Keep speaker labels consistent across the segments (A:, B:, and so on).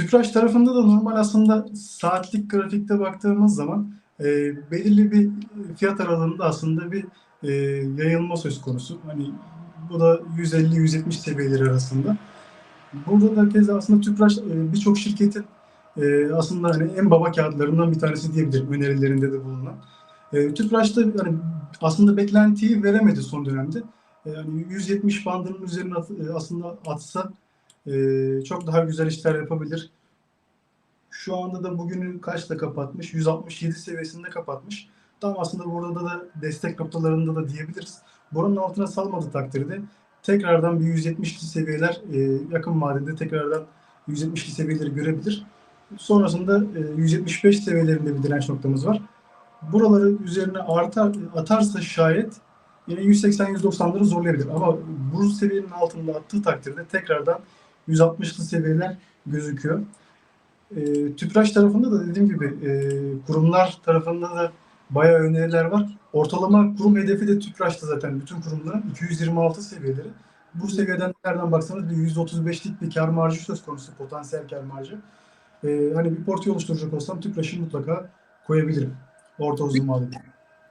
A: Tüpraş tarafında da normal aslında saatlik grafikte baktığımız zaman e, belirli bir fiyat aralığında aslında bir e, yayılma söz konusu. Hani bu da 150-170 seviyeleri arasında. Burada da keza aslında Tüpraş e, birçok şirketin e, aslında hani en baba kağıtlarından bir tanesi diyebilirim önerilerinde de bulunan. E, Tüpraş'ta hani aslında beklentiyi veremedi son dönemde. E, yani 170 bandının üzerine at- e, aslında atsa e, çok daha güzel işler yapabilir. Şu anda da bugünü kaçta kapatmış? 167 seviyesinde kapatmış. Tam aslında burada da destek noktalarında da diyebiliriz. Buranın altına salmadığı takdirde tekrardan bir 170'li seviyeler e, yakın vadede tekrardan 170'li seviyeleri görebilir. Sonrasında e, 175 seviyelerinde bir direnç noktamız var. Buraları üzerine artar, atarsa şayet yine 180-190'ları zorlayabilir. Ama bu seviyenin altında attığı takdirde tekrardan 160'lı seviyeler gözüküyor. E, Tüpraş tarafında da dediğim gibi e, kurumlar tarafında da bayağı öneriler var. Ortalama kurum hedefi de Tüpraş'ta zaten bütün kurumların 226 seviyeleri. Bu seviyeden nereden baksanız bir 135'lik bir kar marjı söz konusu, potansiyel kar marjı. E, hani bir portföy oluşturacak olsam Tüpraş'ı mutlaka koyabilirim. Orta uzun vadede.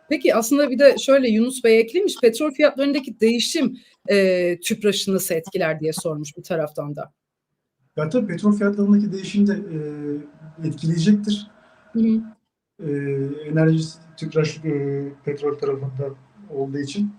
B: Peki aslında bir de şöyle Yunus Bey eklemiş petrol fiyatlarındaki değişim e, tüpraşı nasıl etkiler diye sormuş bir taraftan da.
A: Ya tabii petrol fiyatlarındaki değişim de e, etkileyecektir.
B: Hı hı.
A: E, enerji Tüpraş e, petrol tarafında olduğu için.